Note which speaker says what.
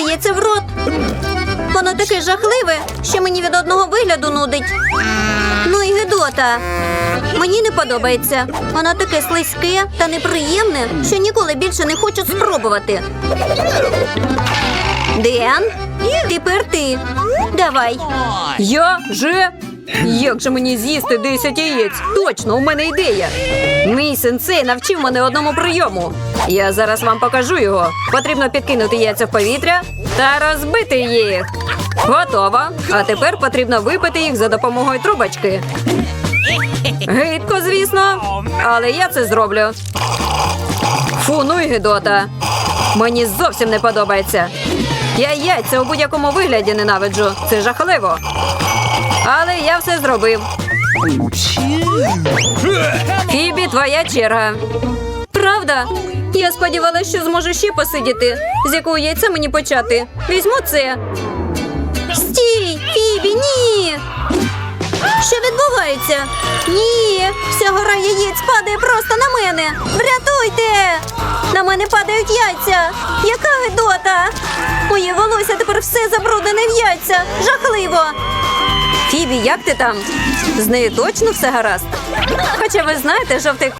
Speaker 1: класти яйце в рот. Воно таке жахливе, що мені від одного вигляду нудить. Ну і гидота. Мені не подобається. Воно таке слизьке та неприємне, що ніколи більше не хочу спробувати. Ден, тепер ти. Давай.
Speaker 2: Я же? Як же мені з'їсти 10 яєць? Точно, у мене ідея. Мій сенсей навчив мене одному прийому. Я зараз вам покажу його. Потрібно підкинути яйця в повітря та розбити їх. Готово. А тепер потрібно випити їх за допомогою трубочки. Гидко, звісно, але я це зроблю. Фу, ну і гидота. Мені зовсім не подобається. Я яйця у будь-якому вигляді ненавиджу. Це жахливо. Але я все зробив. Фібі, твоя черга. Правда? Я сподівалася, що зможу ще посидіти. З якого яйця мені почати? Візьму це.
Speaker 1: Стій, Фібі, ні. Що відбувається? Ні, вся гора яєць падає просто на мене. Врятуйте! На мене падають яйця. Яка гидота! Моє волосся тепер все забруднене в яйця. Жахливо.
Speaker 2: Фібі, як ти там? З нею точно все гаразд? Хоча ви знаєте, жовтий